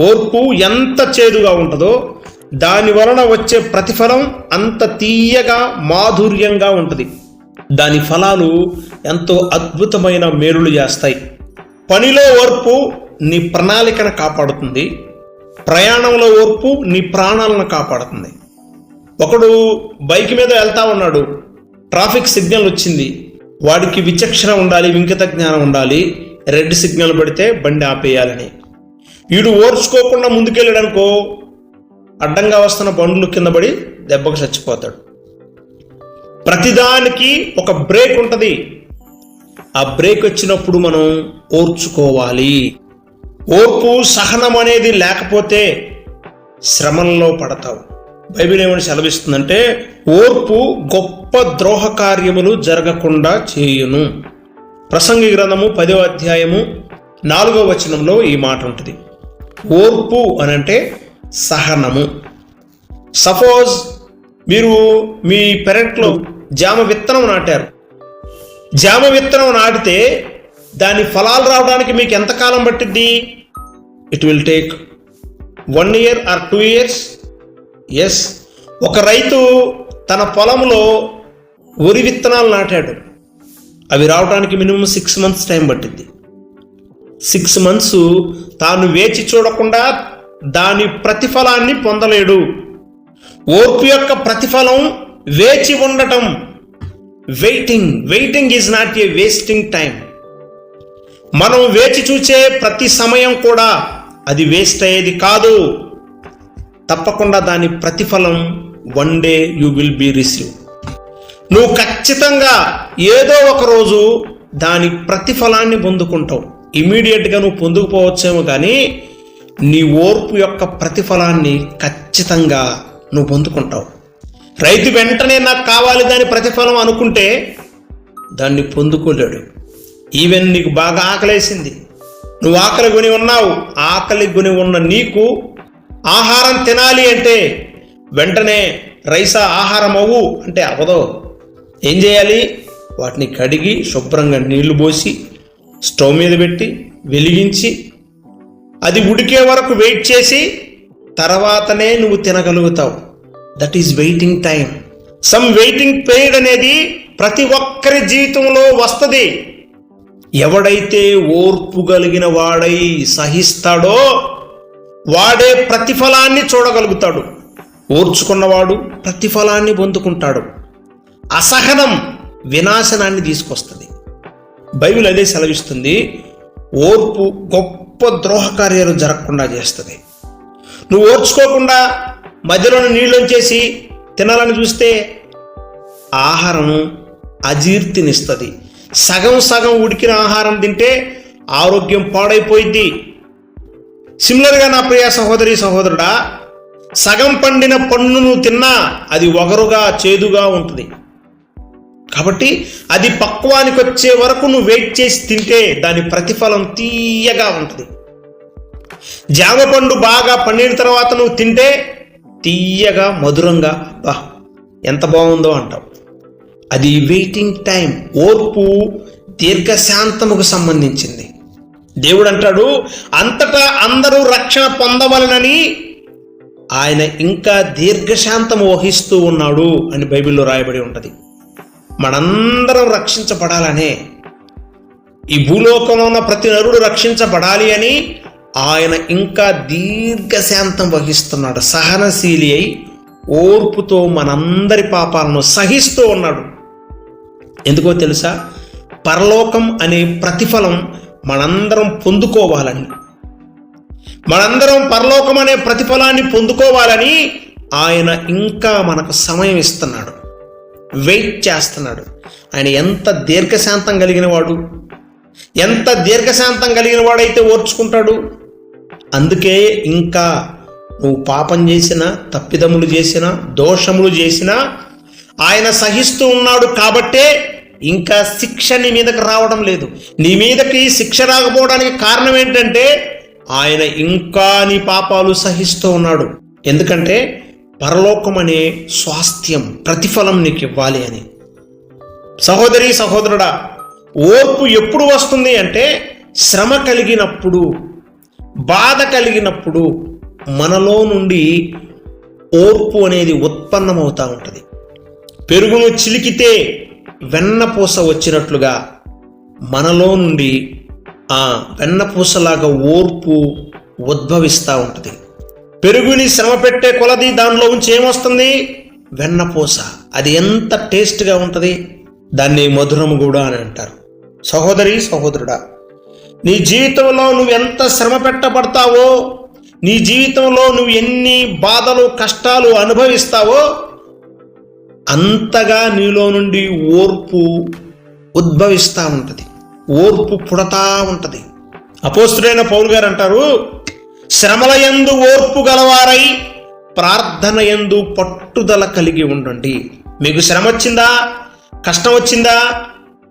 ఓర్పు ఎంత చేదుగా ఉంటుందో దాని వలన వచ్చే ప్రతిఫలం అంత తీయగా మాధుర్యంగా ఉంటుంది. దాని ఫలాలు ఎంతో అద్భుతమైన మేలులు చేస్తాయి. పనిలో ఓర్పు నీ ప్రణాళికను కాపాడుతుంది. ప్రయాణంలో ఓర్పు నీ ప్రాణాలను కాపాడుతుంది. ఒకడు బైక్ మీద వెళ్తా ఉన్నాడు. ట్రాఫిక్ సిగ్నల్ వచ్చింది. వాడికి విచక్షణ ఉండాలి వింకిత జ్ఞానం ఉండాలి. రెడ్ సిగ్నల్ పడితే బండి ఆపేయాలని. వీడు ఓర్చుకోకుండా ముందుకెళ్ళాడనుకో అడ్డంగా వస్తున్న బండ్లు కింద పడి దెబ్బకు చచ్చిపోతాడు. ప్రతిదానికి ఒక బ్రేక్ ఉంటుంది. ఆ బ్రేక్ వచ్చినప్పుడు మనం ఓర్చుకోవాలి. ఓర్పు సహనం అనేది లేకపోతే శ్రమంలో పడతావు. బైబిల్ ఏమని సెలవిస్తుందంటే ఓర్పు గొప్ప ద్రోహ కార్యములు జరగకుండా చేయును. ప్రసంగి గ్రంథము పదో అధ్యాయము నాలుగో వచనంలో ఈ మాట ఉంటుంది. ఓర్పు అని అంటే సహనము. సపోజ్ మీరు మీ పెరట్లో జామ విత్తనం నాటారు. జామ విత్తనం నాటితే దాని ఫలాలు రావడానికి మీకు ఎంతకాలం పట్టిద్ది? It will take one year or two years yes ఒక రైతు తన పొలంలో వరి విత్తనాలు నాటాడు. అవి రావడానికి మినిమం సిక్స్ మంత్స్ టైం పట్టింది సిక్స్ మంత్స్ తాను వేచి చూడకుండా దాని ప్రతిఫలాన్ని పొందలేడు. ఓర్పు యొక్క ప్రతిఫలం వేచి ఉండటం. Waiting waiting is not a wasting time మనం వేచి చూచే ప్రతి సమయం కూడా అది వేస్ట్ అయ్యేది కాదు. తప్పకుండా దాని ప్రతిఫలం one day you will be receive నువ్వు ఖచ్చితంగా ఏదో ఒక రోజు దాని ప్రతిఫలాన్ని పొందుకుంటావు. ఇమీడియట్గా నువ్వు పొందుకుపోవచ్చేమో కానీ నీ ఓర్పు యొక్క ప్రతిఫలాన్ని ఖచ్చితంగా నువ్వు పొందుకుంటావు. రైతు వెంటనే నాకు కావాలి దాని ప్రతిఫలం అనుకుంటే దాన్ని పొందుకోలేడు. ఈవెన్ నీకు బాగా ఆకలేసింది. నువ్వు ఆకలి కొని ఉన్నావు. ఆకలి కొని ఉన్న నీకు ఆహారం తినాలి అంటే వెంటనే రైసా ఆహారం అవ్వు అంటే అవదో ఏం చేయాలి? వాటిని కడిగి శుభ్రంగా నీళ్ళు పోసి స్టవ్ మీద పెట్టి వెలిగించి అది ఉడికే వరకు వెయిట్ చేసి తర్వాతనే నువ్వు తినగలుగుతావు. That is waiting time some waiting period అనేది ప్రతి ఒక్కరి జీవితంలో వస్తుంది. ఎవడైతే ఓర్పు కలిగిన వాడై సహిస్తాడో వాడే ప్రతిఫలాన్ని చూడగలుగుతాడు. ఓర్చుకున్నవాడు ప్రతిఫలాన్ని పొందుకుంటాడు. అసహనం వినాశనాన్ని తీసుకొస్తుంది. బైబిల్ అదే సెలవిస్తుంది ఓర్పు గొప్ప ద్రోహకార్యాలు జరగకుండా చేస్తుంది. నువ్వు ఓర్చుకోకుండా మధ్యలోని నీళ్ళొంచేసి తినాలని చూస్తే ఆహారం అజీర్తినిస్తుంది. సగం సగం ఉడికిన ఆహారం తింటే ఆరోగ్యం పాడైపోయింది సిమిలర్గా నా ప్రియ సహోదరి సహోదరుడా సగం పండిన పన్నును తిన్నా అది ఒగరుగా చేదుగా ఉంటుంది. కాబట్టి అది పక్వానికి వచ్చే వరకు నువ్వు వెయిట్ చేసి తింటే దాని ప్రతిఫలం తీయగా ఉంటుంది. జామ పండు బాగా పండిన తర్వాత నువ్వు తింటే తీయగా మధురంగా బా ఎంత బాగుందో అంటావు. అది వెయిటింగ్ టైం ఓర్పు దీర్ఘశాంతముకు సంబంధించింది. దేవుడు అంటాడు అంతటా అందరూ రక్షణ పొందవలనని ఆయన ఇంకా దీర్ఘశాంతము వహిస్తూ ఉన్నాడు అని బైబిల్లో రాయబడి ఉంటుంది. మనందరం రక్షించబడాలనే. ఈ భూలోకంలో ఉన్న ప్రతి నరుడు రక్షించబడాలి అని ఆయన ఇంకా దీర్ఘశాంతం వహిస్తున్నాడు. సహనశీలి అయి ఓర్పుతో మనందరి పాపాలను సహిస్తూ ఉన్నాడు. ఎందుకో తెలుసా? పరలోకం అనే ప్రతిఫలం మనందరం పొందుకోవాలని. మనందరం పరలోకం అనే ప్రతిఫలాన్ని పొందుకోవాలని ఆయన ఇంకా మనకు సమయం ఇస్తున్నాడు. వెయిట్ చేస్తున్నాడు. ఆయన ఎంత దీర్ఘశాంతం కలిగిన వాడు ఎంత దీర్ఘశాంతం కలిగిన వాడైతే ఓర్చుకుంటాడు? అందుకే ఇంకా నువ్వు పాపం చేసినా తప్పిదములు చేసినా దోషములు చేసినా ఆయన సహిస్తూ ఉన్నాడు కాబట్టే ఇంకా శిక్ష నీ మీదకి రావడం లేదు. నీ మీదకి శిక్ష రాకపోవడానికి కారణం ఏంటంటే ఆయన ఇంకా నీ పాపాలు సహిస్తూ ఉన్నాడు. ఎందుకంటే పరలోకం అనే స్వాస్థ్యం ప్రతిఫలం నీకు ఇవ్వాలి అని. సహోదరి సహోదరుడా ఓర్పు ఎప్పుడు వస్తుంది అంటే శ్రమ కలిగినప్పుడు బాధ కలిగినప్పుడు మనలో నుండి ఓర్పు అనేది ఉత్పన్నమవుతూ ఉంటుంది. పెరుగును చిలికితే వెన్నపూస వచ్చినట్లుగా మనలో నుండి ఆ వెన్నపూసలాగా ఓర్పు ఉద్భవిస్తూ ఉంటుంది. పెరుగుని శ్రమ పెట్టే కొలది దానిలో ఉంచి ఏమొస్తుంది? వెన్నపూస అది ఎంత టేస్ట్గా ఉంటుంది? దాన్ని మధురము కూడా అని అంటారు. సహోదరి సహోదరుడా నీ జీవితంలో నువ్వు ఎంత శ్రమ పెట్టబడతావో నీ జీవితంలో నువ్వు ఎన్ని బాధలు కష్టాలు అనుభవిస్తావో అంతగా నీలో నుండి ఓర్పు ఉద్భవిస్తూ ఉంటుంది. ఓర్పు పుడతా ఉంటుంది. అపోస్తుడైన పౌలు గారు అంటారు శ్రమల యందు ఓర్పు గలవారై ప్రార్థన యందు పట్టుదల కలిగి ఉండండి. మీకు శ్రమ వచ్చిందా కష్టం వచ్చిందా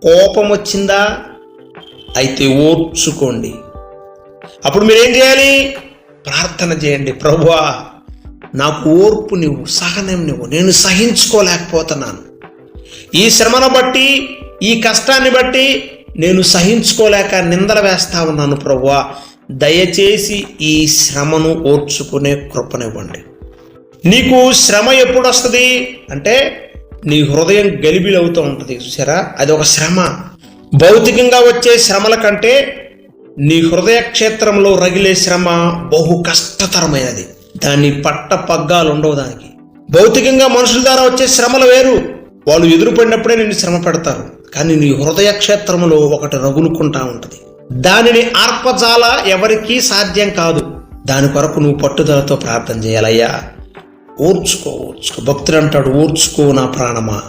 కోపం వచ్చిందా అయితే ఓర్చుకోండి. అప్పుడు మీరేం చేయాలి? ప్రార్థన చేయండి. ప్రభువా నాకు ఓర్పు నువ్వు సహనం నువ్వు నేను సహించుకోలేకపోతున్నాను. ఈ శ్రమను బట్టి ఈ కష్టాన్ని బట్టి నేను సహించుకోలేక నిందలు వేస్తా ఉన్నాను ప్రభువా. దయచేసి ఈ శ్రమను ఓర్చుకునే కృపనివ్వండి. నీకు శ్రమ ఎప్పుడు వస్తుంది అంటే నీ హృదయం గలిబిలవుతూ ఉంటుంది చూసారా అది ఒక శ్రమ. భౌతికంగా వచ్చే శ్రమల కంటే నీ హృదయ క్షేత్రంలో రగిలే శ్రమ బహు కష్టతరమైనది. దాన్ని పట్ట పగ్గాలు ఉండవు దానికి. భౌతికంగా మనుషుల ద్వారా వచ్చే శ్రమలు వేరు. వాళ్ళు ఎదురుపడినప్పుడే నేను శ్రమ పెడతారు. కానీ నీ హృదయ క్షేత్రంలో ఒకటి రగులుకుంటా ఉంటుంది. దానిని ఆర్పజాల ఎవరికీ సాధ్యం కాదు. దాని కొరకు నువ్వు పట్టుదలతో ప్రార్థన చేయాలయ్యా. ఓర్చుకో ఓర్చుకో భక్తుడు అంటాడు ఓర్చుకో నా ప్రాణమా.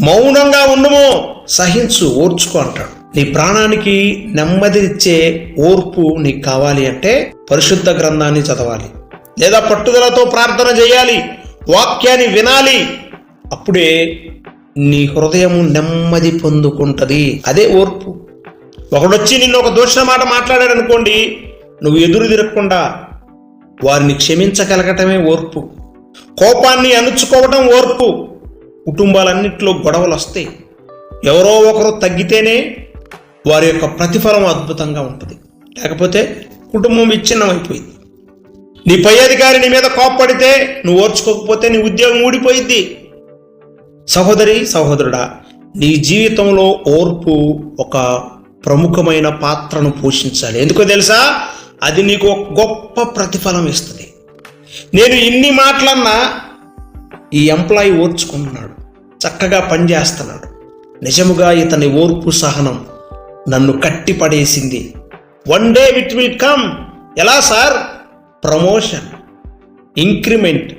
మౌనంగా ఉండమో సహించు ఓర్చుకో అంటాడు. నీ ప్రాణానికి నెమ్మదినిచ్చే ఓర్పు నీకు కావాలి అంటే పరిశుద్ధ గ్రంథాన్ని చదవాలి. లేదా పట్టుదలతో ప్రార్థన చేయాలి వాక్యాన్ని వినాలి. అప్పుడే నీ హృదయం నెమ్మది పొందుకుంటది. అదే ఓర్పు. ఒకడొచ్చి నిన్ను ఒక దూషణ మాట మాట్లాడాడు అనుకోండి నువ్వు ఎదురు తిరగకుండా వారిని క్షమించగలగటమే ఓర్పు. కోపాన్ని అణుచుకోవటం ఓర్పు. కుటుంబాలన్నింటిలో గొడవలు వస్తాయి. ఎవరో ఒకరు తగ్గితేనే వారి యొక్క ప్రతిఫలం అద్భుతంగా ఉంటుంది. లేకపోతే కుటుంబం విచ్ఛిన్నమైపోయింది నీ పై అధికారి నీ మీద కోప్పడితే నువ్వు ఓర్చుకోకపోతే నీ ఉద్యోగం ఊడిపోయిద్ది. సహోదరి సహోదరుడా నీ జీవితంలో ఓర్పు ఒక ప్రముఖమైన పాత్రను పోషించాలి. ఎందుకో తెలుసా? అది నీకు ఒక గొప్ప ప్రతిఫలం ఇస్తుంది. నేను ఇన్ని మాటలన్నా ఈ ఎంప్లాయీ ఓర్చుకున్నాడు చక్కగా పనిచేస్తున్నాడు నిజముగా ఇతని ఓర్పు సహనం నన్ను కట్టి పడేసింది one day it will come. ఎలా సార్? Promotion increment.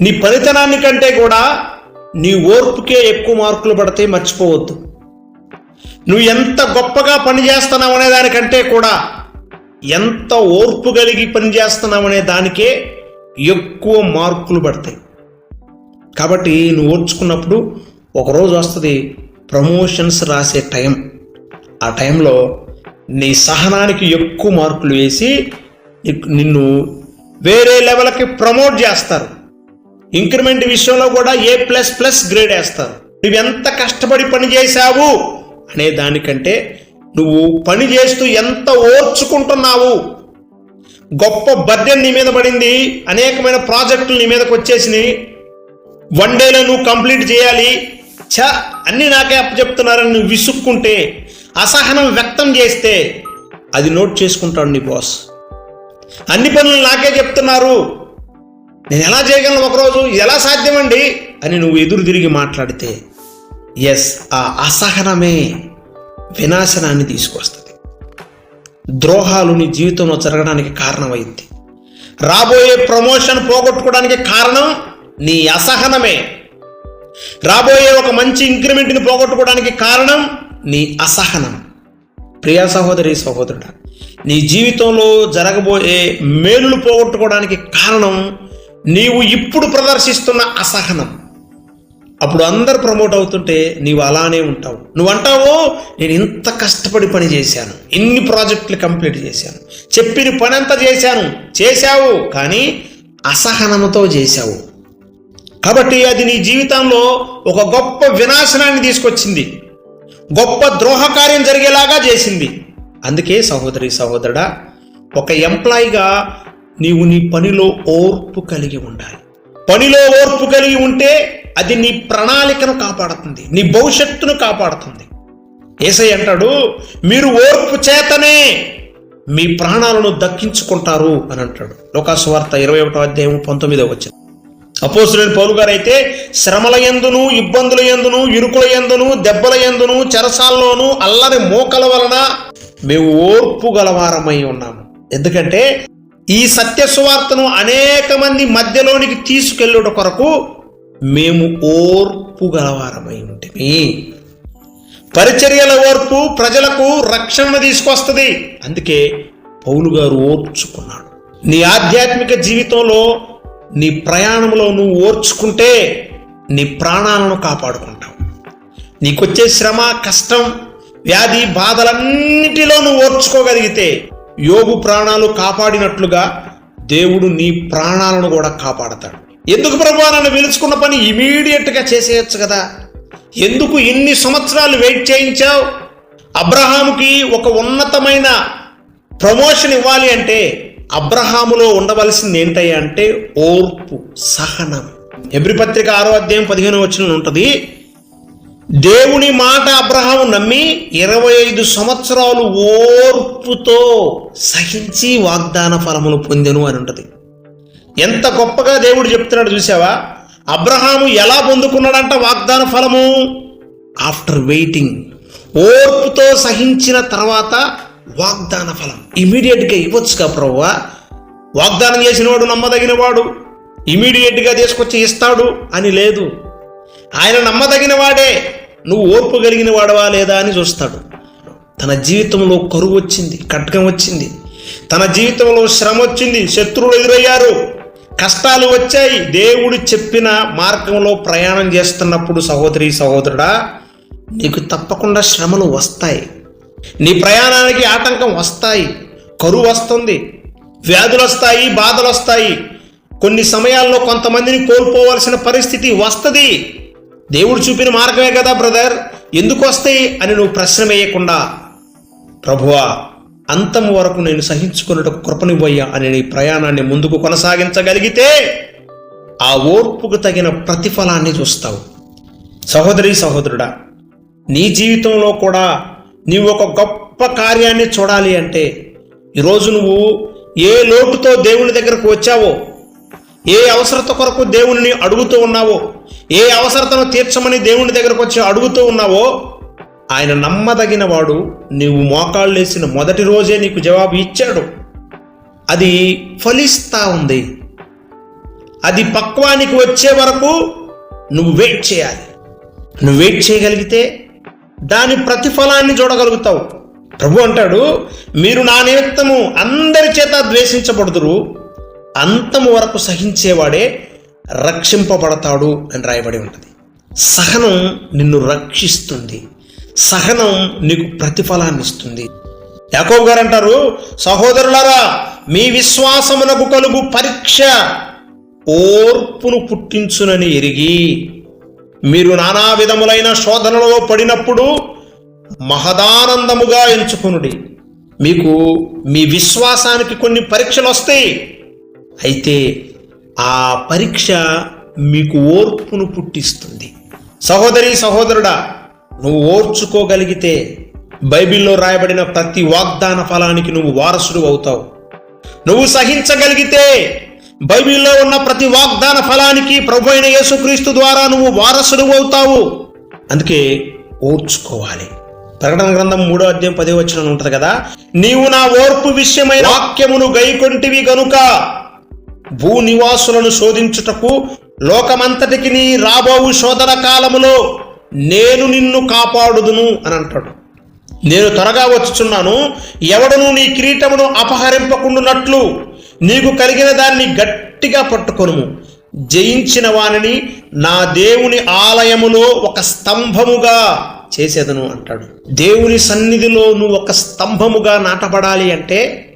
నీ పనితనాన్ని కంటే కూడా నీ ఓర్పుకే ఎక్కువ మార్కులు పడితే మర్చిపోవద్దు. నువ్వు ఎంత గొప్పగా పనిచేస్తున్నావు అనే దానికంటే కూడా ఎంత ఓర్పు కలిగి పనిచేస్తున్నావు అనే దానికే ఎక్కువ మార్కులు పడతాయి. కాబట్టి నువ్వు ఓర్చుకున్నప్పుడు ఒకరోజు వస్తుంది ప్రమోషన్స్ రాసే టైం. ఆ టైంలో నీ సహనానికి ఎక్కువ మార్కులు వేసి నిన్ను వేరే లెవెల్కి ప్రమోట్ చేస్తారు. ఇంక్రిమెంట్ విషయంలో కూడా ఏ ప్లస్ ప్లస్ గ్రేడ్ వేస్తారు. నువ్వు ఎంత కష్టపడి పని చేశావు అనే దానికంటే నువ్వు పని చేస్తూ ఎంత ఓర్చుకుంటున్నావు? గొప్ప బర్డెన్ నీ మీద పడింది అనేకమైన ప్రాజెక్టులు నీ మీదకి వచ్చేసినాయి. వన్ డేలో నువ్వు కంప్లీట్ చేయాలి. చ అన్ని నాకే అప్పచెప్తున్నారని నువ్వు విసుక్కుంటే అసహనం వ్యక్తం చేస్తే అది నోట్ చేసుకుంటాడు నీ బాస్. అన్ని పనులు నాకే చెప్తున్నారు. నేను ఎలా చేయగలను ఒకరోజు? ఎలా సాధ్యమండి? అని నువ్వు ఎదురు తిరిగి మాట్లాడితే ఎస్ ఆ అసహనమే వినాశనాన్ని తీసుకొస్తుంది. ద్రోహాలు నీ జీవితంలో జరగడానికి కారణమైంది. రాబోయే ప్రమోషన్ పోగొట్టుకోవడానికి కారణం నీ అసహనమే. రాబోయే ఒక మంచి ఇంక్రిమెంట్ని పోగొట్టుకోవడానికి కారణం నీ అసహనం. ప్రియా సహోదరి సహోదరుడా నీ జీవితంలో జరగబోయే మేలులు పోగొట్టుకోవడానికి కారణం నీవు ఇప్పుడు ప్రదర్శిస్తున్న అసహనం. అప్పుడు అందరు ప్రమోట్ అవుతుంటే నీవు అలానే ఉంటావు. నువ్వు అంటావు నేను ఇంత కష్టపడి పని చేశాను. ఇన్ని ప్రాజెక్టులు కంప్లీట్ చేశాను. చెప్పిన పని అంతా చేశాను. చేశావు కానీ అసహనంతో చేశావు. కాబట్టి అది నీ జీవితంలో ఒక గొప్ప వినాశనాన్ని తీసుకొచ్చింది. గొప్ప ద్రోహకార్యం జరిగేలాగా చేసింది. అందుకే సహోదరి సహోదరుడా ఒక ఎంప్లాయీగా నీవు నీ పనిలో ఓర్పు కలిగి ఉండాలి. పనిలో ఓర్పు కలిగి ఉంటే అది నీ ప్రణాళికను కాపాడుతుంది నీ భవిష్యత్తును కాపాడుతుంది. ఏసై అంటాడు మీరు ఓర్పు చేతనే మీ ప్రాణాలను దక్కించుకుంటారు అని అంటాడు. లోకాసు వార్త ఇరవై ఒకటో అధ్యాయం పంతొమ్మిదో వచ్చింది అపోసులైన పౌలు గారైతే శ్రమల ఎందును ఇబ్బందుల ఎందును ఇరుకుల ఎందును దెబ్బల ఎందును చెరసాల్లోను అల్లరి మోకల వలన మేము ఓర్పు గలవారమై ఉన్నాము. ఎందుకంటే ఈ సత్య సువార్తను అనేక మంది మధ్యలోనికి తీసుకెళ్ళుట కొరకు మేము ఓర్పు గలవారమై ఉంటే పరిచర్యల ఓర్పు ప్రజలకు రక్షణ తీసుకొస్తుంది. అందుకే పౌలు గారు ఓర్చుకున్నాడు. నీ ఆధ్యాత్మిక జీవితంలో నీ ప్రయాణంలో నువ్వు ఓర్చుకుంటే నీ ప్రాణాలను కాపాడుకుంటావు. నీకొచ్చే శ్రమ కష్టం వ్యాధి బాధలన్నిటిలో నువ్వు ఓర్చుకోగలిగితే యోగు ప్రాణాలు కాపాడినట్లుగా దేవుడు నీ ప్రాణాలను కూడా కాపాడతాడు. ఎందుకు ప్రభు నన్ను పిలుచుకున్న పని ఇమీడియట్గా చేసేయచ్చు కదా? ఎందుకు ఇన్ని సంవత్సరాలు వెయిట్ చేయించావు? అబ్రహాముకి ఒక ఉన్నతమైన ప్రమోషన్ ఇవ్వాలి అంటే అబ్రహాములో ఉండవలసింది ఏంటయ్యా అంటే ఓర్పు సహనం. ఎబ్రి పత్రిక ఆరో అధ్యాయం పదిహేను వచ్చిన ఉంటుంది దేవుని మాట అబ్రహాము నమ్మి ఇరవై ఐదు సంవత్సరాలు ఓర్పుతో సహించి వాగ్దాన ఫలములు పొందెను అని ఉంటుంది. ఎంత గొప్పగా దేవుడు చెప్తున్నాడు చూసావా? అబ్రహాము ఎలా పొందుకున్నాడంట వాగ్దాన ఫలము? After waiting. ఓర్పుతో సహించిన తర్వాత వాగ్దాన ఫలం. ఇమీడియట్గా ఇవ్వచ్చుగా ప్రవ్వా? వాగ్దానం చేసినవాడు నమ్మదగిన వాడు ఇమీడియట్గా తీసుకొచ్చి ఇస్తాడు అని లేదు. ఆయన నమ్మదగిన వాడే నువ్వు ఓర్పు కలిగిన వాడవా లేదా అని చూస్తాడు. తన జీవితంలో కరువు వచ్చింది ఖడ్గం వచ్చింది. తన జీవితంలో శ్రమ వచ్చింది శత్రువులు ఎదురయ్యారు. కష్టాలు వచ్చాయి. దేవుడు చెప్పిన మార్గంలో ప్రయాణం చేస్తున్నప్పుడు సహోదరి సహోదరుడా నీకు తప్పకుండా శ్రమలు వస్తాయి. నీ ప్రయాణానికి ఆటంకం వస్తాయి. కరువు వస్తుంది. వ్యాధులు వస్తాయి బాధలు వస్తాయి. కొన్ని సమయాల్లో కొంతమందిని కోల్పోవలసిన పరిస్థితి వస్తుంది. దేవుడు చూపిన మార్గమే కదా బ్రదర్? ఎందుకు వస్తాయి అని నువ్వు ప్రశ్న వేయకుండా ప్రభువా అంతం వరకు నేను సహించుకున్నట్టు కృపనివ్వయ్యా అని నీ ప్రయాణాన్ని ముందుకు కొనసాగించగలిగితే ఆ ఓర్పుకు తగిన ప్రతిఫలాన్ని చూస్తావు. సహోదరి సహోదరుడా నీ జీవితంలో కూడా నీవు ఒక గొప్ప కార్యాన్ని చూడాలి అంటే ఈరోజు నువ్వు ఏ లోటుతో దేవుని దగ్గరకు వచ్చావో ఏ అవసరత కొరకు దేవునిని అడుగుతూ ఉన్నావో ఏ అవసరతను తీర్చమని దేవుని దగ్గరకు వచ్చి అడుగుతూ ఉన్నావో ఆయన నమ్మదగిన వాడు నీవు మోకాళ్ళేసిన మొదటి రోజే నీకు జవాబు ఇచ్చాడు. అది ఫలిస్తా ఉంది. అది పక్వానికి వచ్చే వరకు నువ్వు వెయిట్ చేయాలి. నువ్వు వెయిట్ చేయగలిగితే దాని ప్రతిఫలాన్ని చూడగలుగుతావు. ప్రభు అంటాడు మీరు నా నిమిత్తము అందరి చేత ద్వేషించబడుదురు. అంతము వరకు సహించేవాడే రక్షింపబడతాడు అని రాయబడి ఉంటుంది. సహనం నిన్ను రక్షిస్తుంది. సహనం నీకు ప్రతిఫలాన్ని ఇస్తుంది. యాకోబ్ గారు అంటారు సహోదరులారా మీ విశ్వాసమునకు కలుగు పరీక్ష ఓర్పును పుట్టించునని ఎరిగి మీరు నానా విధములైన శోధనలో పడినప్పుడు మహదానందముగా ఎంచుకునుడి. మీకు మీ విశ్వాసానికి కొన్ని పరీక్షలు వస్తాయి. అయితే ఆ పరీక్ష మీకు ఓర్పును పుట్టిస్తుంది. సహోదరి సహోదరుడా నువ్వు ఓర్చుకోగలిగితే బైబిల్లో రాయబడిన ప్రతి వాగ్దాన ఫలానికి నువ్వు వారసుడు అవుతావు. నువ్వు సహించగలిగితే బైబిల్లో ఉన్న ప్రతి వాగ్దాన ఫలానికి ప్రభు అయిన యేసుక్రీస్తు ద్వారా నువ్వు వారసుడు అవుతావు. అందుకే ఓర్చుకోవాలి. ప్రకటన గ్రంథం మూడో అధ్యాయం పదే వచ్చిన ఉంటది కదా నీవు నా ఓర్పు విషయమైన వాక్యమును గైకొంటివి గనుక భూనివాసులను శోధించుటకు లోకమంతటికి నీ రాబోవు శోధన కాలములో నేను నిన్ను కాపాడుదును అని అంటాడు. నేను త్వరగా వచ్చుచున్నాను ఎవడను నీ కిరీటమును అపహరింపకుండునట్లు నీకు కలిగిన దాన్ని గట్టిగా పట్టుకొనుము. జయించిన వానిని నా దేవుని ఆలయములో ఒక స్తంభముగా చేసేదను అంటాడు. దేవుని సన్నిధిలో నువ్వు ఒక స్తంభముగా నాటబడాలి అంటే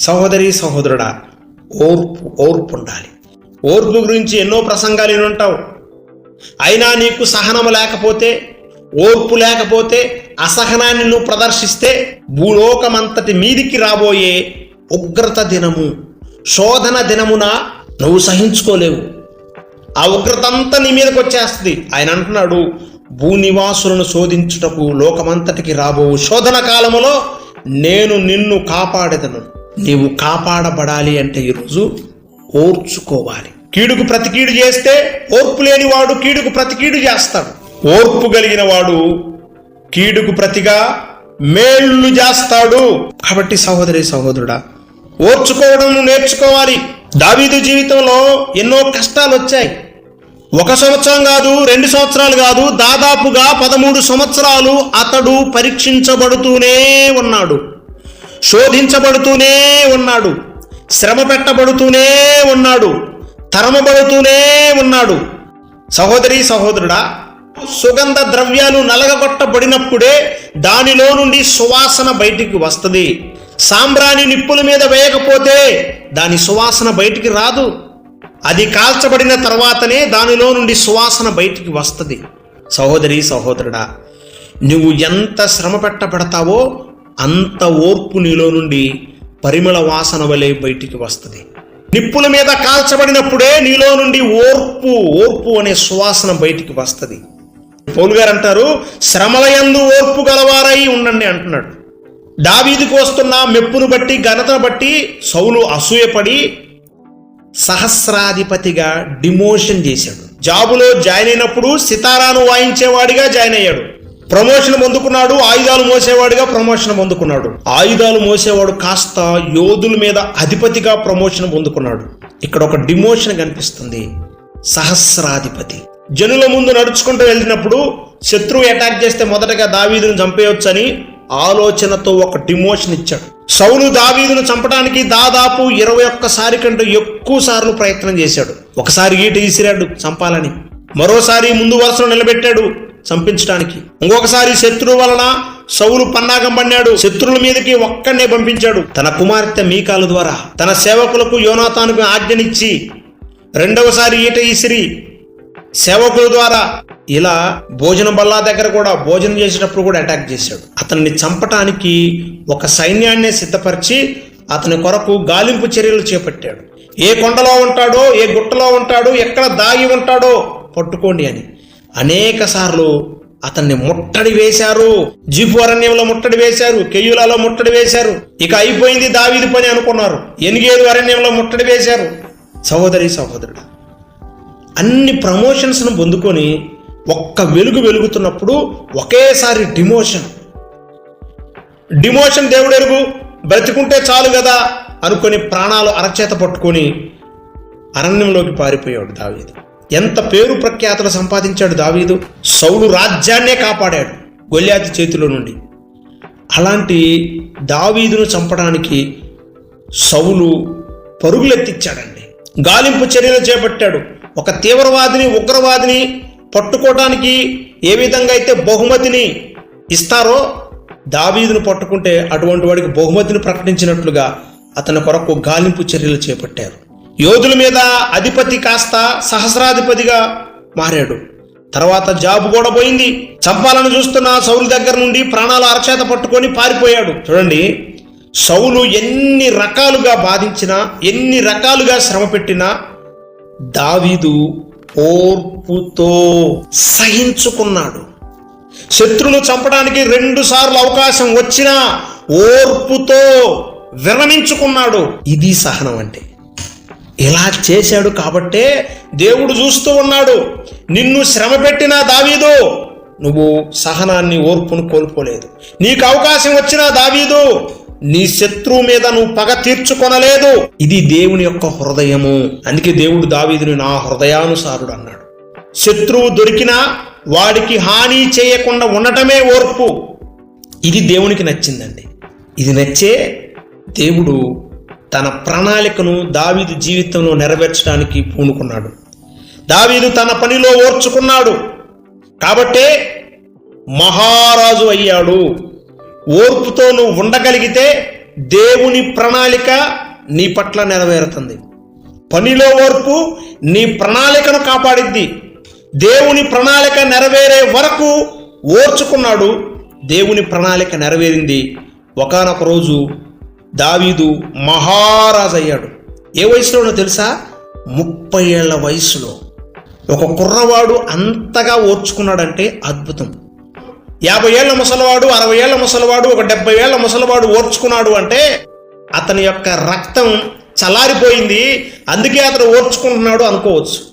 సహోదరి సహోదరుడా ఓర్పు ఓర్పు ఉండాలి. ఓర్పు గురించి ఎన్నో ప్రసంగాలు విని అయినా నీకు సహనము లేకపోతే ఓర్పు లేకపోతే అసహనాన్ని నువ్వు ప్రదర్శిస్తే భూలోకమంతటి మీదికి రాబోయే ఉగ్రత దినము శోధన దినమున నువ్వు సహించుకోలేవు. ఆ ఉగ్రత అంతా నీ మీదకి వచ్చేస్తుంది. ఆయన అంటున్నాడు భూనివాసులను శోధించుటకు లోకమంతటికి రాబో శోధన కాలములో నేను నిన్ను కాపాడేదను. నీవు కాపాడబడాలి అంటే ఈరోజు ఓర్చుకోవాలి. కీడుకు ప్రతికీడు చేస్తే ఓర్పు లేని వాడు కీడుకు ప్రతికీడు చేస్తాడు. ఓర్పు కలిగిన వాడు కీడుకు ప్రతిగా మేళ్ళు చేస్తాడు కాబట్టి సహోదరి సహోదరుడా ఓర్చుకోవడం నేర్చుకోవాలి. దావీదు జీవితంలో ఎన్నో కష్టాలు వచ్చాయి. ఒక సంవత్సరం కాదు రెండు సంవత్సరాలు కాదు దాదాపుగా పదమూడు సంవత్సరాలు అతడు పరీక్షించబడుతూనే ఉన్నాడు. శోధించబడుతూనే ఉన్నాడు శ్రమ పెట్టబడుతూనే ఉన్నాడు తరమబడుతూనే ఉన్నాడు. సహోదరి సహోదరుడా సుగంధ ద్రవ్యాలు నలగగొట్టబడినప్పుడే దానిలో నుండి సువాసన బయటికి వస్తుంది. సాంబ్రాణి నిప్పుల మీద వేయకపోతే దాని సువాసన బయటికి రాదు. అది కాల్చబడిన తర్వాతనే దానిలో నుండి సువాసన బయటికి వస్తుంది. సహోదరి సహోదరుడా నువ్వు ఎంత శ్రమ పెట్టబడతావో అంత ఓర్పు నీలో నుండి పరిమళ వాసన వలె బయటికి వస్తుంది. నిప్పుల మీద కాల్చబడినప్పుడే నీలో నుండి ఓర్పు ఓర్పు అనే సువాసన బయటికి వస్తుంది. పౌలు గారు అంటారు శ్రమలయందు ఓర్పు గలవారై ఉండండి అంటున్నాడు. దావీదికి వస్తున్న మెప్పును బట్టి ఘనతను బట్టి సౌలు అసూయపడి సహస్రాధిపతిగా డిమోషన్ చేశాడు. జాబులో జాయిన్ అయినప్పుడు సితారాను వాయించేవాడిగా జాయిన్ అయ్యాడు. ప్రమోషన్ పొందుకున్నాడు ఆయుధాలు మోసేవాడిగా ప్రమోషన్ పొందుకున్నాడు. ఆయుధాలు మోసేవాడు కాస్త యోధుల మీద అధిపతిగా ప్రమోషన్ పొందుకున్నాడు. ఇక్కడ ఒక డిమోషన్ కనిపిస్తుంది. సహస్రాధిపతి. జనుల ముందు నడుచుకుంటూ వెళ్ళినప్పుడు శత్రువు అటాక్ చేస్తే మొదటగా దావీదును చంపేయొచ్చని ఆలోచనతో ఒక డిమోషన్ ఇచ్చాడు. సౌలు దావీదును చంపడానికి దాదాపు ఇరవై ఒక్కసారి కంటే ఎక్కువ సార్లు ప్రయత్నం చేశాడు. ఒకసారి ఈట ఈసిరాడు చంపాలని. మరోసారి ముందు వరుసలో నిలబెట్టాడు చంపించడానికి ఇంకొకసారి శత్రువు వలన సౌలు పన్నాగం పన్నాడు. శత్రువుల మీదకి ఒక్కడే పంపించాడు. తన కుమార్తె మీకాల ద్వారా. తన సేవకులకు యోనాతానుకు ఆజ్ఞనిచ్చి రెండవసారి ఈట ఈసిరి సేవకుల ద్వారా ఇలా భోజన బల్లా దగ్గర కూడా భోజనం చేసేటప్పుడు కూడా అటాక్ చేశాడు. అతన్ని చంపటానికి ఒక సైన్యాన్నే సిద్ధపరిచి అతని కొరకు గాలింపు చర్యలు చేపట్టాడు. ఏ కొండలో ఉంటాడో ఏ గుట్టలో ఉంటాడో ఎక్కడ దాగి ఉంటాడో పట్టుకోండి అని. అనేక సార్లు అతన్ని ముట్టడి వేశారు. జీపు అరణ్యంలో ముట్టడి వేశారు. కెయ్యులలో ముట్టడి వేశారు. ఇక అయిపోయింది దావీది పని అనుకున్నారు. ఎనిగేరు అరణ్యంలో ముట్టడి వేశారు. సహోదరి సహోదరుడు అన్ని ప్రమోషన్స్ను పొందుకొని ఒక్క వెలుగు వెలుగుతున్నప్పుడు ఒకేసారి డిమోషన్. డిమోషన్ దేవుడు ఎరుగు బ్రతికుంటే చాలు కదా అనుకొని ప్రాణాలు అరచేత పట్టుకొని అరణ్యంలోకి పారిపోయాడు దావీదు. ఎంత పేరు ప్రఖ్యాతులు సంపాదించాడు దావీదు? సౌలు రాజ్యాన్నే కాపాడాడు గొల్లాతి చేతిలో నుండి. అలాంటి దావీదును చంపడానికి సౌలు పరుగులెత్తిచ్చాడండి. గాలింపు చర్యలు చేపట్టాడు. ఒక తీవ్రవాదిని ఉగ్రవాదిని పట్టుకోవడానికి ఏ విధంగా అయితే బహుమతిని ఇస్తారో దావీదును పట్టుకుంటే అటువంటి వాడికి బహుమతిని ప్రకటించినట్లుగా అతని కొరకు గాలింపు చర్యలు చేపట్టారు. యోధుల మీద అధిపతి కాస్త సహస్రాధిపతిగా మారాడు. తర్వాత జాబు కూడా పోయింది. చంపాలని చూస్తున్న సౌలు దగ్గర నుండి ప్రాణాలు అరచేత పట్టుకొని పారిపోయాడు. చూడండి సౌలు ఎన్ని రకాలుగా బాధించినా ఎన్ని రకాలుగా శ్రమ పెట్టినా దావీదు ఓర్పుతో సహించుకున్నాడు. శత్రులు చంపడానికి రెండు సార్లు అవకాశం వచ్చినా ఓర్పుతో విరమించుకున్నాడు. ఇది సహనం అంటే. ఇలా చేశాడు కాబట్టే దేవుడు చూస్తూ ఉన్నాడు. నిన్ను శ్రమ పెట్టినా దావీదు నువ్వు సహనాన్ని ఓర్పును కోల్పోలేదు. నీకు అవకాశం వచ్చినా దావీదు నీ శత్రువు మీద నువ్వు పగ తీర్చుకొనలేదు. ఇది దేవుని యొక్క హృదయము. అందుకే దేవుడు దావీదుని నా హృదయానుసారుడు అన్నాడు. శత్రువు దొరికినా వాడికి హాని చేయకుండా ఉండటమే ఓర్పు. ఇది దేవునికి నచ్చిందండి. ఇది నచ్చే దేవుడు తన ప్రణాళికను దావీదు జీవితంలో నెరవేర్చడానికి పూనుకున్నాడు. దావీదు తన పనిలో ఓర్చుకున్నాడు. కాబట్టే మహారాజు అయ్యాడు. ఓర్పుతో నువ్వు ఉండగలిగితే దేవుని ప్రణాళిక నీ పట్ల నెరవేరుతుంది. పనిలో ఓర్పు నీ ప్రణాళికను కాపాడిద్ది. దేవుని ప్రణాళిక నెరవేరే వరకు ఓర్చుకున్నాడు. దేవుని ప్రణాళిక నెరవేరింది. ఒకానొక రోజు దావీదు మహారాజు అయ్యాడు ఏ వయసులోనో తెలుసా? ముప్పై ఏళ్ళ వయసులో. ఒక కుర్రవాడు అంతగా ఓర్చుకున్నాడంటే అద్భుతం. యాభై ఏళ్ళ ముసలివాడు అరవై ఏళ్ళ ముసలివాడు ఒక డెబ్బై ఏళ్ళ ముసలివాడు ఓర్చుకున్నాడు అంటే అతని యొక్క రక్తం చల్లారిపోయింది. అందుకే అతను ఓర్చుకుంటున్నాడు అనుకోవచ్చు.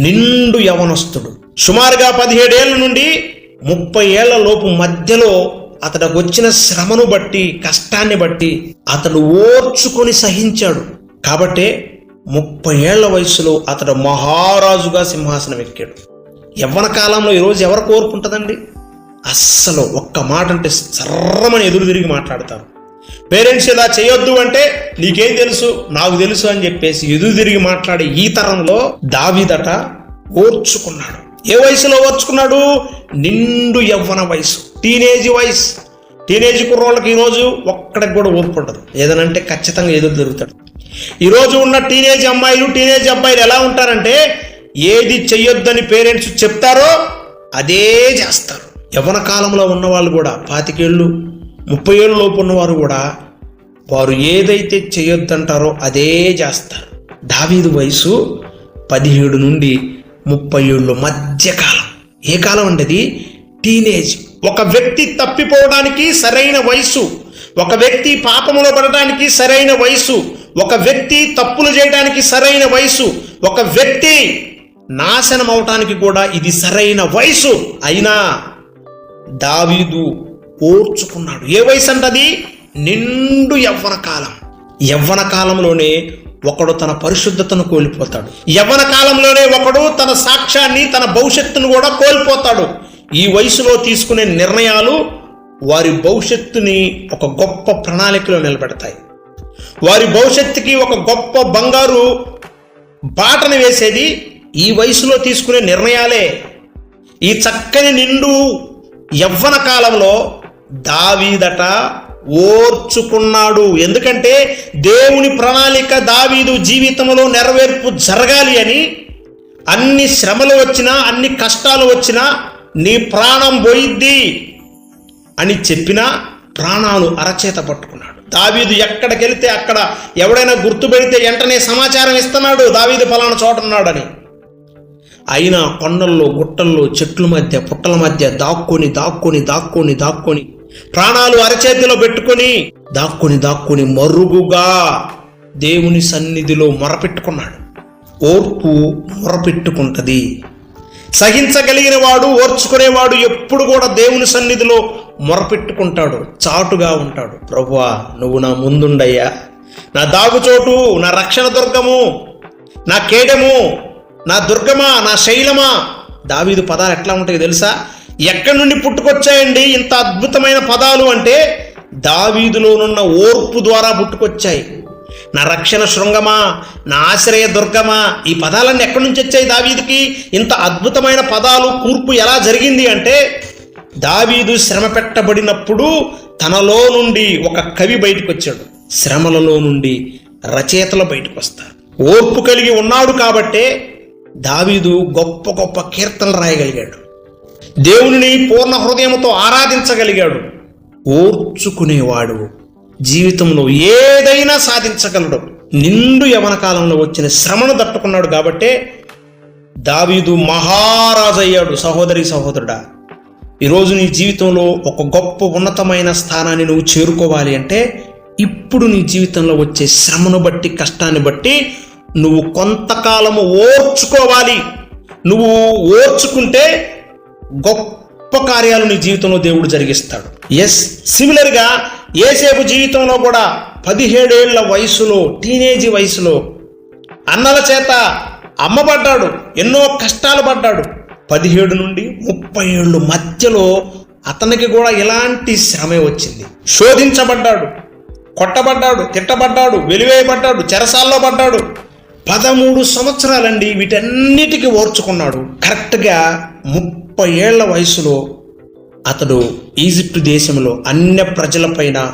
నిండు యవనస్తుడు. సుమారుగా పదిహేడేళ్ళ నుండి ముప్పై ఏళ్ళ లోపు మధ్యలో అతడికి వచ్చిన శ్రమను బట్టి కష్టాన్ని బట్టి అతడు ఓర్చుకొని సహించాడు. కాబట్టే ముప్పై ఏళ్ళ వయసులో అతడు మహారాజుగా సింహాసనం ఎక్కాడు. యవ్వన కాలంలో ఈరోజు ఎవరు కోరుకుంటుందండి అస్సలు ఒక్క మాట అంటే సర్రమని ఎదురు తిరిగి మాట్లాడతారు. పేరెంట్స్ ఇలా చేయొద్దు అంటే నీకేం తెలుసు నాకు తెలుసు అని చెప్పేసి ఎదురు తిరిగి మాట్లాడే ఈ తరంలో దావిదట ఓర్చుకున్నాడు. ఏ వయసులో వచ్చుకున్నాడు నిండు యవ్వన వయసు. టీనేజ్ వయసు. టీనేజ్ కుర్రోళ్ళకి ఈరోజు ఒక్కడికి కూడా ఓర్పు ఉండదు. ఏదనంటే ఖచ్చితంగా ఎదురు జరుగుతాడు ఈరోజు ఉన్న టీనేజ్ అమ్మాయిలు టీనేజ్ అబ్బాయిలు ఎలా ఉంటారంటే ఏది చెయ్యొద్దని పేరెంట్స్ చెప్తారో అదే చేస్తారు. యవ్వన కాలంలో ఉన్న వాళ్ళు కూడా పాతికేళ్ళు ముప్పై ఏళ్ళు లోపు ఉన్నవారు కూడా వారు ఏదైతే చేయొద్దంటారో అదే చేస్తారు. దావీదు వయసు పదిహేడు నుండి ముప్పై ఏళ్ళు మధ్యకాలం. ఏ కాలం అంటే అది టీనేజ్ ఒక వ్యక్తి తప్పిపోవడానికి సరైన వయసు. ఒక వ్యక్తి పాపములో పడడానికి సరైన వయసు. ఒక వ్యక్తి తప్పులు చేయడానికి సరైన వయసు. ఒక వ్యక్తి నాశనం అవటానికి కూడా ఇది సరైన వయసు. అయినా దావీదు ఓర్చుకున్నాడు. ఏ వయసు అంటది? నిండు యవ్వన కాలం. యవ్వన కాలంలోనే ఒకడు తన పరిశుద్ధతను కోల్పోతాడు. యవ్వన కాలంలోనే ఒకడు తన సాక్ష్యాన్ని తన భవిష్యత్తును కూడా కోల్పోతాడు. ఈ వయసులో తీసుకునే నిర్ణయాలు వారి భవిష్యత్తుని ఒక గొప్ప ప్రణాళికలో నిలబెడతాయి. వారి భవిష్యత్తుకి ఒక గొప్ప బంగారు బాటను వేసేది ఈ వయసులో తీసుకునే నిర్ణయాలే. ఈ చక్కని నిండు యవ్వన కాలంలో దావీదట ఓర్చుకున్నాడు. ఎందుకంటే దేవుని ప్రణాళిక దావీదు జీవితంలో నెరవేర్పు జరగాలి అని అన్ని శ్రమలు వచ్చినా అన్ని కష్టాలు వచ్చినా నీ ప్రాణం పోయిద్ది అని చెప్పినా ప్రాణాలు అరచేత పట్టుకున్నాడు. దావీదు ఎక్కడికెళ్తే అక్కడ ఎవడైనా గుర్తుపెడితే వెంటనే సమాచారం ఇస్తున్నాడు. దావీదు ఫలానా చోట ఉన్నాడని. అయినా కొండల్లో గుట్టల్లో చెట్ల మధ్య పుట్టల మధ్య దాక్కొని దాక్కొని దాక్కొని దాక్కొని ప్రాణాలు అరచేతిలో పెట్టుకొని దాక్కుని దాక్కుని మరుగుగా దేవుని సన్నిధిలో మొరపెట్టుకున్నాడు. ఓర్పు మొరపెట్టుకుంటది. సహించగలిగిన వాడు ఓర్చుకునేవాడు ఎప్పుడు కూడా దేవుని సన్నిధిలో మొరపెట్టుకుంటాడు చాటుగా ఉంటాడు. ప్రభువా నువ్వు నా ముందుండయ్యా. నా దాగుచోటు నా రక్షణ దుర్గము నా కేడము నా దుర్గమా నా శైలమా? దావీదు పదాలు ఎట్లా ఉంటాయి తెలుసా? ఎక్కడి నుండి పుట్టుకొచ్చాయండి? ఇంత అద్భుతమైన పదాలు అంటే దావీదులోనున్న ఓర్పు ద్వారా పుట్టుకొచ్చాయి. నా రక్షణ శృంగమా? నా ఆశ్రయ దుర్గమా? ఈ పదాలన్నీ ఎక్కడి నుంచి వచ్చాయి దావీదుకి? ఇంత అద్భుతమైన పదాలు కూర్పు ఎలా జరిగింది అంటే దావీదు శ్రమ పెట్టబడినప్పుడు తనలో నుండి ఒక కవి బయటకు వచ్చాడు శ్రమలలో నుండి రచయితలు బయటకు వస్తారు ఓర్పు కలిగి ఉన్నాడు కాబట్టే దావీదు గొప్ప గొప్ప కీర్తనలు రాయగలిగాడు. దేవునిని పూర్ణ హృదయంతో ఆరాధించగలిగాడు. ఓర్చుకునేవాడు. జీవితంలో ఏదైనా సాధించగలడు. నిండు యవన కాలంలో వచ్చిన శ్రమను తట్టుకున్నాడు కాబట్టే దావీదు మహారాజు అయ్యాడు సహోదరి సహోదరుడా ఈరోజు నీ జీవితంలో ఒక గొప్ప ఉన్నతమైన స్థానాన్ని నువ్వు చేరుకోవాలి అంటే ఇప్పుడు నీ జీవితంలో వచ్చే శ్రమను బట్టి కష్టాన్ని బట్టి నువ్వు కొంతకాలము ఓర్చుకోవాలి. నువ్వు ఓర్చుకుంటే గొప్ప కార్యాలు నీ జీవితంలో దేవుడు జరిగిస్తాడు. ఎస్ సిమిలర్గా ఏసేపు జీవితంలో కూడా పదిహేడేళ్ళ వయసులో టీనేజీ వయసులో అన్నల చేత అమ్మబడ్డాడు ఎన్నో కష్టాలు పడ్డాడు. పదిహేడు నుండి ముప్పై ఏళ్ళు మధ్యలో అతనికి కూడా ఇలాంటి శ్రమే వచ్చింది. శోధించబడ్డాడు కొట్టబడ్డాడు తిట్టబడ్డాడు వెలివేయబడ్డాడు చెరసాల్లో పడ్డాడు. పదమూడు సంవత్సరాలండి వీటన్నిటికీ ఓర్చుకున్నాడు. కరెక్ట్గా ముప్పై ఏళ్ళ వయసులో అతడు ఈజిప్టు దేశంలో అన్య ప్రజలపైన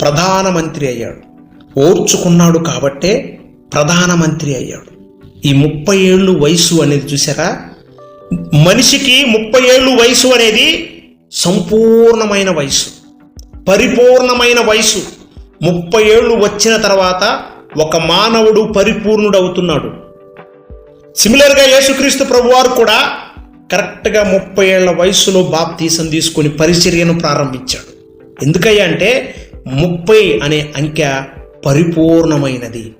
ప్రధానమంత్రి అయ్యాడు. ఓర్చుకున్నాడు కాబట్టే ప్రధానమంత్రి అయ్యాడు. ఈ ముప్పై ఏళ్ళు వయసు అనేది చూసారా మనిషికి ముప్పై ఏళ్ళు వయసు అనేది సంపూర్ణమైన వయసు. పరిపూర్ణమైన వయసు. ముప్పై ఏళ్ళు వచ్చిన తర్వాత ఒక మానవుడు పరిపూర్ణుడవుతున్నాడు. సిమిలర్గా యేసుక్రీస్తు ప్రభువారు కూడా కరెక్ట్గా ముప్పై ఏళ్ళ వయసులో బాప్తీసం తీసుకొని పరిచర్యను ప్రారంభించాడు. ఎందుకయ్యా అంటే ముప్పై అనే అంకె పరిపూర్ణమైనది.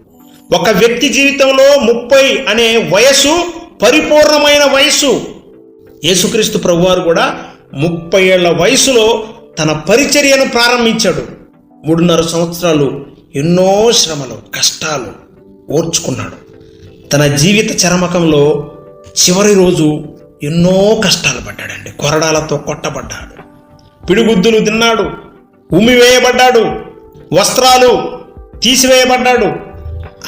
ఒక వ్యక్తి జీవితంలో ముప్పై అనే వయసు పరిపూర్ణమైన వయసు యేసుక్రీస్తు ప్రభువారు కూడా ముప్పై ఏళ్ళ వయసులో తన పరిచర్యను ప్రారంభించాడు. మూడున్నర సంవత్సరాలు ఎన్నో శ్రమలు కష్టాలు ఓర్చుకున్నాడు. తన జీవిత చరమకంలో చివరి రోజు ఎన్నో కష్టాలు పడ్డాడండి. కొరడాలతో కొట్టబడ్డాడు. పిడిగుద్దులు తిన్నాడు. ఉమ్మివేయబడ్డాడు వస్త్రాలు తీసివేయబడ్డాడు.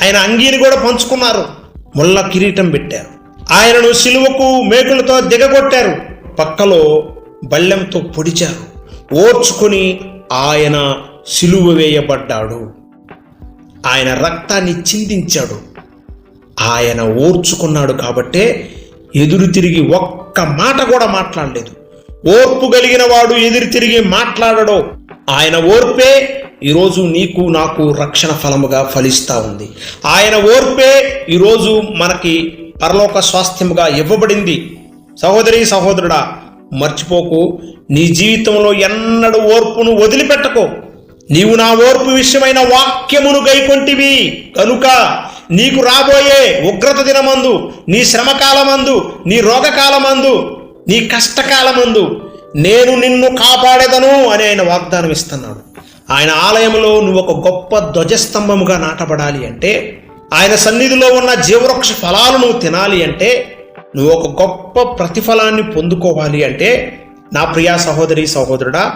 ఆయన అంగీని కూడా పంచుకున్నారు. ముళ్ళ కిరీటం పెట్టారు. ఆయనను సిలువకు మేకులతో దిగగొట్టారు. పక్కలో బళ్ళెంతో పొడిచారు. ఓర్చుకొని ఆయన సిలువ వేయబడ్డాడు. ఆయన రక్తాన్ని చిందించాడు. ఆయన ఓర్చుకున్నాడు కాబట్టే ఎదురు తిరిగి ఒక్క మాట కూడా మాట్లాడలేదు. ఓర్పు కలిగిన వాడు ఎదురు తిరిగి మాట్లాడడు. ఆయన ఓర్పే ఈరోజు నీకు నాకు రక్షణ ఫలముగా ఫలిస్తూ ఉంది. ఆయన ఓర్పే ఈరోజు మనకి పరలోక స్వాస్థ్యముగా ఇవ్వబడింది. సహోదరి సహోదరుడా మర్చిపోకు. నీ జీవితంలో ఎన్నడూ ఓర్పును వదిలిపెట్టకు. నీవు నా ఓర్పు విషయమైన వాక్యమును గైకొంటివి. కనుక నీకు రాబోయే ఉగ్రత దినమందు నీ శ్రమకాలమందు నీ రోగకాలమందు నీ కష్టకాలమందు నేను నిన్ను కాపాడేదను అని ఆయన వాగ్దానం ఇస్తున్నాడు. ఆయన ఆలయంలో నువ్వు ఒక గొప్ప ధ్వజస్తంభముగా నాటబడాలి అంటే ఆయన సన్నిధిలో ఉన్న జీవవృక్ష ఫలాలు నువ్వు తినాలి అంటే నువ్వు ఒక గొప్ప ప్రతిఫలాన్ని పొందుకోవాలి అంటే నా ప్రియా సహోదరి సహోదరుడా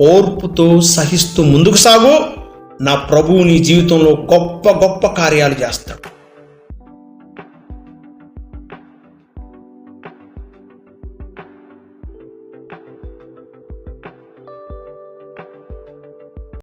ఓర్పుతో సహిస్తూ ముందుకు సాగు. నా ప్రభువు నీ జీవితంలో గొప్ప గొప్ప కార్యాలు చేస్తాడు.